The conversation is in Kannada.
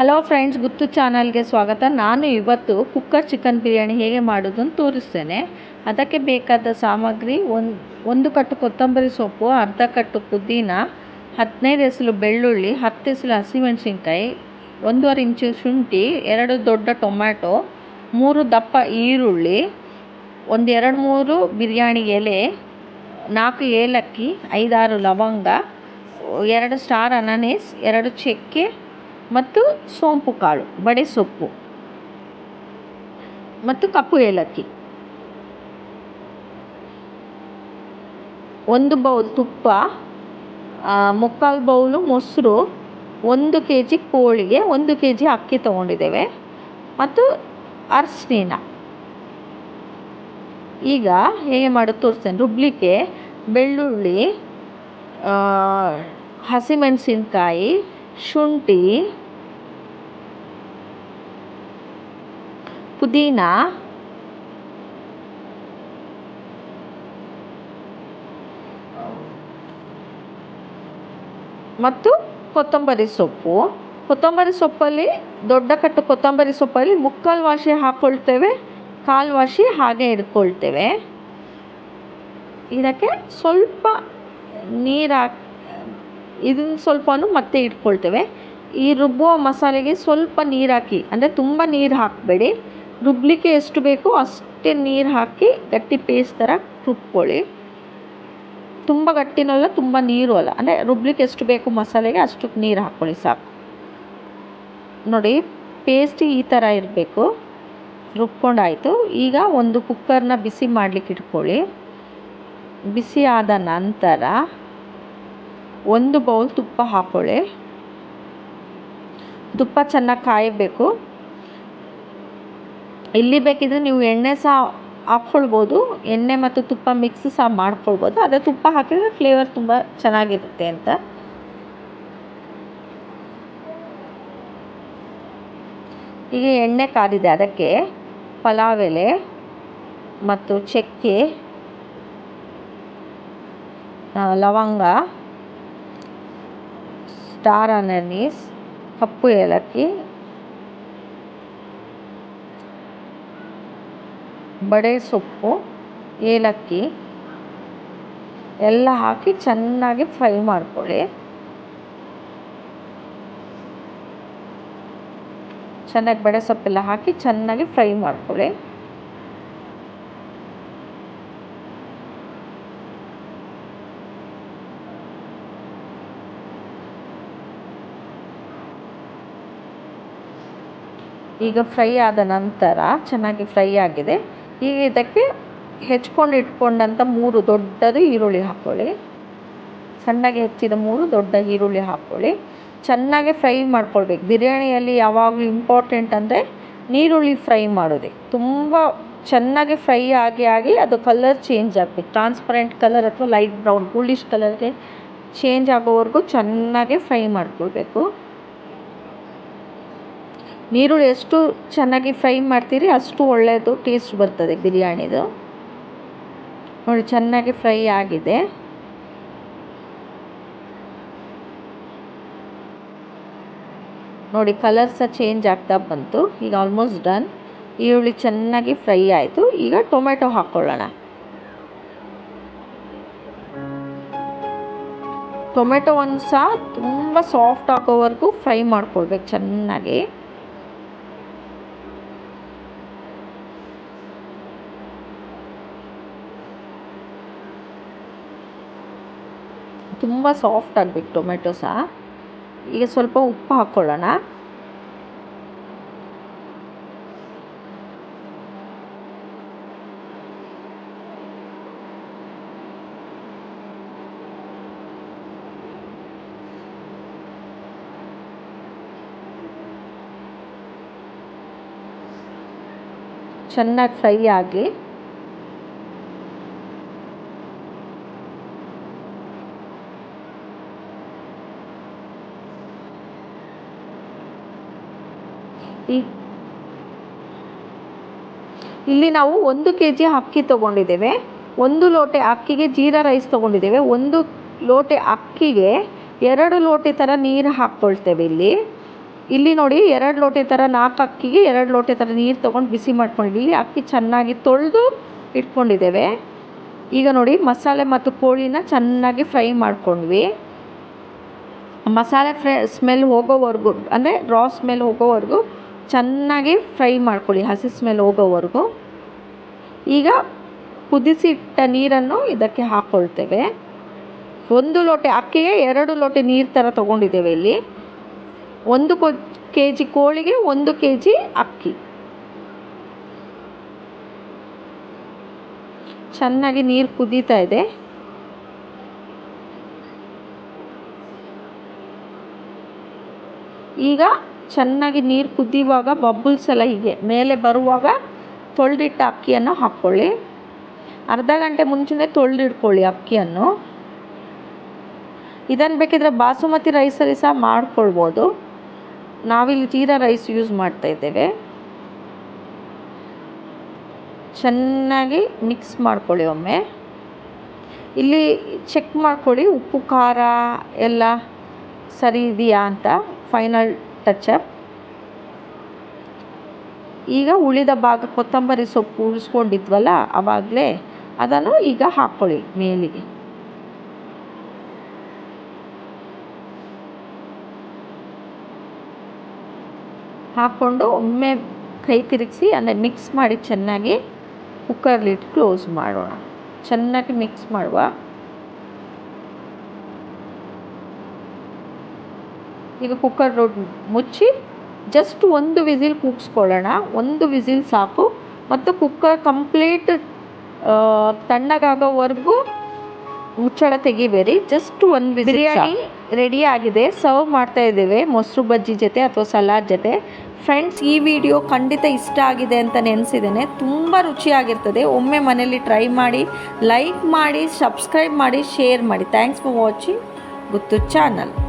ಹಲೋ ಫ್ರೆಂಡ್ಸ್, ಗುತ್ತು ಚಾನಲ್ಗೆ ಸ್ವಾಗತ. ನಾನು ಇವತ್ತು ಕುಕ್ಕರ್ ಚಿಕನ್ ಬಿರಿಯಾನಿ ಹೇಗೆ ಮಾಡೋದು ಅಂತ ತೋರಿಸ್ತೇನೆ. ಅದಕ್ಕೆ ಬೇಕಾದ ಸಾಮಗ್ರಿ ಒಂದು ಒಂದು ಕಟ್ಟು ಕೊತ್ತಂಬರಿ ಸೊಪ್ಪು, ಅರ್ಧ ಕಟ್ಟು ಪುದೀನ, ಹದಿನೈದು ಹೆಸಲು ಬೆಳ್ಳುಳ್ಳಿ, ಹತ್ತು ಎಸಳು ಹಸಿಮೆಣಸಿನ್ಕಾಯಿ, ಒಂದೂವರೆ ಇಂಚು ಶುಂಠಿ, ಎರಡು ದೊಡ್ಡ ಟೊಮ್ಯಾಟೊ, ಮೂರು ದಪ್ಪ ಈರುಳ್ಳಿ, ಒಂದು ಎರಡು ಮೂರು ಬಿರಿಯಾನಿ ಎಲೆ, ನಾಲ್ಕು ಏಲಕ್ಕಿ, ಐದಾರು ಲವಂಗ, ಎರಡು ಸ್ಟಾರ್ ಅನಾನೀಸ್, ಎರಡು ಚಕ್ಕೆ ಮತ್ತು ಸೋಂಪು ಕಾಳು, ಬಡೆ ಸೊಪ್ಪು ಮತ್ತು ಕಪ್ಪು ಏಲಕ್ಕಿ. ಒಂದು ಬೌಲ್ ತುಪ್ಪ ಮುಕ್ಕಾಲು ಬೌಲು ಮೊಸರು, ಒಂದು ಕೆ ಜಿ ಕೋಳಿಗೆ ಒಂದು ಕೆ ಜಿ ಅಕ್ಕಿ ತೊಗೊಂಡಿದ್ದೇವೆ ಮತ್ತು ಅರಿಶಿನ ಈಗ ಹೇಗೆ ಮಾಡೋದು ತೋರಿಸ್ತೇನೆ. ರುಬ್ಲಿಕ್ಕೆ ಬೆಳ್ಳುಳ್ಳಿ ಹಸಿಮೆಣಸಿನ್ಕಾಯಿ, ಶುಂಠಿ ಪುದೀನ? ಮತ್ತು ಕೊತ್ತಂಬರಿ ಸೊಪ್ಪು. ಕೊತ್ತಂಬರಿ ಸೊಪ್ಪಲ್ಲಿ, ದೊಡ್ಡ ಕಟ್ಟು ಕೊತ್ತಂಬರಿ ಸೊಪ್ಪಲ್ಲಿ ಮುಕ್ಕಾಲು ವಾಸಿ ಹಾಕ್ಕೊಳ್ತೇವೆ. ಕಾಲು ವಾಸಿ ಹಾಗೆ ಇಟ್ಕೊಳ್ತೇವೆ. ಇದಕ್ಕೆ ಸ್ವಲ್ಪ ನೀರು ಹಾಕಿ ಇದನ್ನು ಸ್ವಲ್ಪನೂ ಮತ್ತೆ ಇಟ್ಕೊಳ್ತೇವೆ. ಈ ರುಬ್ಬುವ ಮಸಾಲೆಗೆ ಸ್ವಲ್ಪ ನೀರು ಹಾಕಿ, ಅಂದರೆ ತುಂಬ ನೀರು ಹಾಕಬೇಡಿ. ರುಬ್ಬಲಿಕ್ಕೆ ಎಷ್ಟು ಬೇಕೋ ಅಷ್ಟೇ ನೀರು ಹಾಕಿ ಗಟ್ಟಿ ಪೇಸ್ಟ್ ಥರ ರುಬ್ಕೊಳ್ಳಿ. ತುಂಬ ಗಟ್ಟಿನೂ ಅಲ್ಲ ತುಂಬ ನೀರು ಅಲ್ಲ. ಅಂದರೆ ರುಬ್ಬಲಿಕ್ಕೆ ಎಷ್ಟು ಬೇಕು ಮಸಾಲೆಗೆ ಅಷ್ಟಕ್ಕೆ ನೀರು ಹಾಕ್ಕೊಳ್ಳಿ ಸಾಕು. ನೋಡಿ ಪೇಸ್ಟ್ ಈ ಥರ ಇರಬೇಕು. ರುಬ್ಕೊಂಡಾಯಿತು. ಈಗ ಒಂದು ಕುಕ್ಕರ್ನ ಬಿಸಿ ಮಾಡಲಿಕ್ಕೆ ಇಟ್ಕೊಳ್ಳಿ. ಬಿಸಿ ಆದ ನಂತರ ಒಂದು ಬೌಲ್ ತುಪ್ಪ ಹಾಕ್ಕೊಳ್ಳಿ ತುಪ್ಪ ಚೆನ್ನಾಗಿ ಕಾಯಬೇಕು. ಇಲ್ಲಿ ಬೇಕಿದ್ರೆ ನೀವು ಎಣ್ಣೆ ಸಹ ಹಾಕ್ಕೊಳ್ಬೋದು. ಎಣ್ಣೆ ಮತ್ತು ತುಪ್ಪ ಮಿಕ್ಸ್ ಸಹ ಮಾಡ್ಕೊಳ್ಬೋದು. ಅದೇ ತುಪ್ಪ ಹಾಕಿದರೆ ಫ್ಲೇವರ್ ತುಂಬ ಚೆನ್ನಾಗಿರುತ್ತೆ ಅಂತ. ಈಗ ಎಣ್ಣೆ ಕಾದಿದೆ ಅದಕ್ಕೆ ಪಲಾವ್ ಎಲೆ ಮತ್ತು ಚಕ್ಕೆ ಲವಂಗ ಸ್ಟಾರ್ ಅನನೀಸ್ ಕಪ್ಪು ಏಲಕ್ಕಿ ಬಡೆ ಸೊಪ್ಪು, ಏಲಕ್ಕಿ ಎಲ್ಲ ಹಾಕಿ ಚೆನ್ನಾಗಿ ಫ್ರೈ ಮಾಡ್ಕೊಳ್ಳಿ. ಚೆನ್ನಾಗಿ ಬಡೆ ಸೊಪ್ಪೆಲ್ಲ ಹಾಕಿ ಚೆನ್ನಾಗಿ ಫ್ರೈ ಮಾಡ್ಕೊಳ್ಳಿ. ಈಗ ಫ್ರೈ ಆದ ನಂತರ ಚೆನ್ನಾಗಿ ಫ್ರೈ ಆಗಿದೆ. ಈಗ ಇದಕ್ಕೆ ಹೆಚ್ಕೊಂಡು ಇಟ್ಕೊಂಡಂಥ ಮೂರು ದೊಡ್ಡದು ಈರುಳ್ಳಿ ಹಾಕ್ಕೊಳ್ಳಿ. ಸಣ್ಣಗೆ ಹೆಚ್ಚಿದ ಮೂರು ದೊಡ್ಡ ಈರುಳ್ಳಿ ಹಾಕ್ಕೊಳ್ಳಿ. ಚೆನ್ನಾಗಿ ಫ್ರೈ ಮಾಡ್ಕೊಳ್ಬೇಕು. ಬಿರಿಯಾನಿಯಲ್ಲಿ ಯಾವಾಗಲೂ ಇಂಪಾರ್ಟೆಂಟ್ ಅಂದರೆ ನೀರುಳ್ಳಿ ಫ್ರೈ ಮಾಡೋದೆ. ತುಂಬ ಚೆನ್ನಾಗಿ ಫ್ರೈ ಆಗಿ ಆಗಿ ಅದು ಕಲರ್ ಚೇಂಜ್ ಆಗಬೇಕು. ಟ್ರಾನ್ಸ್ಪರೆಂಟ್ ಕಲರ್ ಅಥವಾ ಲೈಟ್ ಬ್ರೌನ್ ಗೋಲ್ಡಿಶ್ ಕಲರ್ಗೆ ಚೇಂಜ್ ಆಗೋವರೆಗೂ ಚೆನ್ನಾಗಿ ಫ್ರೈ ಮಾಡ್ಕೊಳ್ಬೇಕು. ನೀರುಳ್ಳಿ ಎಷ್ಟು ಚೆನ್ನಾಗಿ ಫ್ರೈ ಮಾಡ್ತೀರಿ ಅಷ್ಟು ಒಳ್ಳೆಯದು ಟೇಸ್ಟ್ ಬರ್ತದೆ ಬಿರಿಯಾನಿದು. ನೋಡಿ ಚೆನ್ನಾಗಿ ಫ್ರೈ ಆಗಿದೆ. ನೋಡಿ ಕಲರ್ ಸಹ ಚೇಂಜ್ ಆಗ್ತಾ ಬಂತು. ಈಗ ಆಲ್ಮೋಸ್ಟ್ ಡನ್. ಈರುಳ್ಳಿ ಚೆನ್ನಾಗಿ ಫ್ರೈ ಆಯಿತು. ಈಗ ಟೊಮೆಟೊ ಹಾಕ್ಕೊಳ್ಳೋಣ ಟೊಮೆಟೊ ಒಂದು ಸಹ ತುಂಬ ಸಾಫ್ಟ್ ಆಗೋವರೆಗೂ ಫ್ರೈ ಮಾಡ್ಕೊಳ್ಬೇಕು ಚೆನ್ನಾಗಿ. ತುಂಬ ಸಾಫ್ಟ್ ಆಗ್ಬೇಕು ಟೊಮೆಟೊ ಸಹ. ಈಗ ಸ್ವಲ್ಪ ಉಪ್ಪು ಹಾಕ್ಕೊಳ್ಳೋಣ ಚೆನ್ನಾಗಿ ಫ್ರೈ ಆಗಿ ಈ ಇಲ್ಲಿ ನಾವು ಒಂದು ಕೆ ಜಿ ಅಕ್ಕಿ ತೊಗೊಂಡಿದ್ದೇವೆ. ಒಂದು ಲೋಟೆ ಅಕ್ಕಿಗೆ ಜೀರಾ ರೈಸ್ ತೊಗೊಂಡಿದ್ದೇವೆ. ಒಂದು ಲೋಟೆ ಅಕ್ಕಿಗೆ ಎರಡು ಲೋಟೆ ಥರ ನೀರು ಹಾಕ್ಕೊಳ್ತೇವೆ ಇಲ್ಲಿ. ಇಲ್ಲಿ ನೋಡಿ ಎರಡು ಲೋಟೆ ಥರ ನಾಲ್ಕು ಅಕ್ಕಿಗೆ ಎರಡು ಲೋಟೆ ಥರ ನೀರು ತೊಗೊಂಡು ಬಿಸಿ ಮಾಡ್ಕೊಂಡಿದ್ದೀವಿ. ಅಕ್ಕಿ ಚೆನ್ನಾಗಿ ತೊಳೆದು ಇಟ್ಕೊಂಡಿದ್ದೇವೆ. ಈಗ ನೋಡಿ ಮಸಾಲೆ ಮತ್ತು ಕೋಳಿನ ಚೆನ್ನಾಗಿ ಫ್ರೈ ಮಾಡ್ಕೊಂಡ್ವಿ. ಮಸಾಲೆ ಫ್ರೈ ಸ್ಮೆಲ್ ಹೋಗೋವರೆಗೂ ಅಂದರೆ ರಾ ಸ್ಮೆಲ್ ಹೋಗೋವರೆಗೂ ಚೆನ್ನಾಗಿ ಫ್ರೈ ಮಾಡ್ಕೊಳ್ಳಿ ಹಸಿ ಸ್ಮೆಲ್ ಹೋಗೋವರೆಗೂ. ಈಗ ಕುದಿಸಿಟ್ಟ ನೀರನ್ನು ಇದಕ್ಕೆ ಹಾಕ್ಕೊಳ್ತೇವೆ ಒಂದು ಲೋಟೆ ಅಕ್ಕಿಗೆ ಎರಡು ಲೋಟೆ ನೀರು ಥರ ತೊಗೊಂಡಿದ್ದೇವೆ ಇಲ್ಲಿ. ಒಂದು ಕೊ ಕೆ ಜಿ ಕೋಳಿಗೆ ಒಂದು ಕೆ ಜಿ ಅಕ್ಕಿ. ಚೆನ್ನಾಗಿ ನೀರು ಕುದೀತಾ ಇದೆ. ಈಗ ಚೆನ್ನಾಗಿ ನೀರು ಕುದಿಯುವಾಗ ಬಬಲ್ಸ್ ಎಲ್ಲ ಹೀಗೆ ಮೇಲೆ ಬರುವಾಗ ತೊಳೆದಿಟ್ಟ ಅಕ್ಕಿಯನ್ನು ಹಾಕ್ಕೊಳ್ಳಿ ಅರ್ಧ ಗಂಟೆ ಮುಂಚೆನೇ ತೊಳೆದಿಟ್ಕೊಳ್ಳಿ ಅಕ್ಕಿಯನ್ನು. ಇದನ್ನು ಬೇಕಿದ್ರೆ ಬಾಸುಮತಿ ರೈಸಲ್ಲಿ ಸಹ ಮಾಡ್ಕೊಳ್ಬೋದು. ನಾವಿಲ್ಲಿ ಜೀರಾ ರೈಸ್ ಯೂಸ್ ಮಾಡ್ತಾ ಇದ್ದೇವೆ. ಚೆನ್ನಾಗಿ ಮಿಕ್ಸ್ ಮಾಡ್ಕೊಳ್ಳಿ ಒಮ್ಮೆ. ಇಲ್ಲಿ ಚೆಕ್ ಮಾಡ್ಕೊಳ್ಳಿ ಉಪ್ಪು, ಖಾರ ಎಲ್ಲ ಸರಿ ಇದೆಯಾ ಅಂತ. ಫೈನಲ್ ಟಚಪ್ ಈಗ ಉಳಿದ ಭಾಗ ಕೊತ್ತಂಬರಿ ಸೊಪ್ಪು ಉಳಿಸ್ಕೊಂಡಿದ್ವಲ್ಲ ಆವಾಗಲೇ ಅದನ್ನು ಈಗ ಹಾಕ್ಕೊಳ್ಳಿ ಮೇಲಿಗೆ. ಹಾಕ್ಕೊಂಡು ಒಮ್ಮೆ ಕೈ ತಿರುಗಿಸಿ, ಅಂದರೆ ಮಿಕ್ಸ್ ಮಾಡಿ ಚೆನ್ನಾಗಿ ಕುಕ್ಕರ್ಲಿಟ್ಟು ಕ್ಲೋಸ್ ಮಾಡೋಣ. ಚೆನ್ನಾಗಿ ಮಿಕ್ಸ್ ಮಾಡುವ. ಈಗ ಕುಕ್ಕರ್ ಮುಚ್ಚಿ ಜಸ್ಟ್ ಒಂದು ವಿಸಿಲ್ ಕೂಗಿಸ್ಕೊಳ್ಳೋಣ. ಒಂದು ವಿಸಿಲ್ ಸಾಕು. ಮತ್ತು ಕುಕ್ಕರ್ ಕಂಪ್ಲೀಟ್ ತಣ್ಣಗಾಗೋವರೆಗೂ ಮುಚ್ಚಳ ತೆಗಿಬೇಡಿ. ಜಸ್ಟ್ ಒಂದು ಬಿರಿಯಾನಿ ರೆಡಿ ಆಗಿದೆ. ಸರ್ವ್ ಮಾಡ್ತಾ ಇದ್ದೇವೆ. ಮೊಸರು ಬಜ್ಜಿ ಜೊತೆ ಅಥವಾ ಸಲಾಡ್ ಜೊತೆ. ಫ್ರೆಂಡ್ಸ್ ಈ ವಿಡಿಯೋ ಖಂಡಿತ ಇಷ್ಟ ಆಗಿದೆ ಅಂತ ನೆನೆಸಿದ್ದೇನೆ. ತುಂಬ ರುಚಿಯಾಗಿರ್ತದೆ. ಒಮ್ಮೆ ಮನೆಯಲ್ಲಿ ಟ್ರೈ ಮಾಡಿ ಲೈಕ್ ಮಾಡಿ ಸಬ್ಸ್ಕ್ರೈಬ್ ಮಾಡಿ ಶೇರ್ ಮಾಡಿ. Thanks for watching Guttu channel